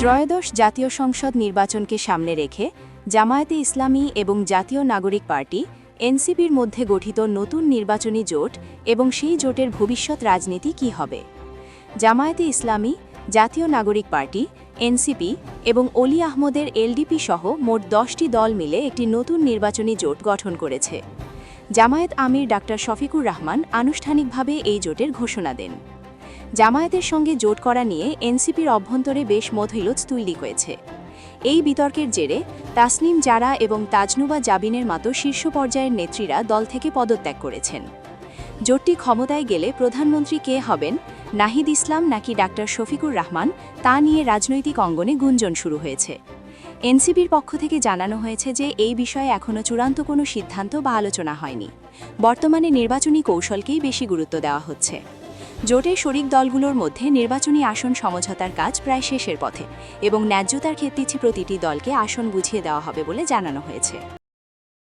ত্রয়োদশ জাতীয় সংসদ নির্বাচনকে সামনে রেখে জামায়াতে ইসলামী এবং জাতীয় নাগরিক পার্টি, এনসিপির মধ্যে গঠিত নতুন নির্বাচনী জোট এবং সেই জোটের ভবিষ্যৎ রাজনীতি কী হবে? জামায়াতে ইসলামী, জাতীয় নাগরিক পার্টি, এনসিপি এবং অলি আহমদের এলডিপি সহ মোট দশটি দল মিলে একটি নতুন নির্বাচনী জোট গঠন করেছে। জামায়াত আমির ডাক্তার শফিকুর রহমান আনুষ্ঠানিকভাবে এই জোটের ঘোষণা দেন। জামায়াতের সঙ্গে জোট করা নিয়ে এনসিপির অভ্যন্তরে বেশ মতৈলচ তৈরি হয়েছে। এই বিতর্কের জেরে তাসনিম জারা এবং তাজনুবা জাবিনের মতো শীর্ষ পর্যায়ের নেত্রীরা দল থেকে পদত্যাগ করেছেন। জোটটি ক্ষমতায় গেলে প্রধানমন্ত্রী কে হবেন, নাহিদ ইসলাম নাকি ডাক্তার শফিকুর রহমান, তা নিয়ে রাজনৈতিক অঙ্গনে গুঞ্জন শুরু হয়েছে। এনসিপির পক্ষ থেকে জানানো হয়েছে যে এই বিষয়ে এখনও চূড়ান্ত কোনো সিদ্ধান্ত বা আলোচনা হয়নি। বর্তমানে নির্বাচনী কৌশলকেই বেশি গুরুত্ব দেওয়া হচ্ছে। জোটের শরিক দলগুলোর মধ্যে নির্বাচনী আসন সমঝোতার কাজ প্রায় শেষের পথে এবং ন্যায্যতার ক্ষেত্রে প্রতিটি দলকে আসন বুঝিয়ে দেওয়া হবে বলে জানানো হয়েছে।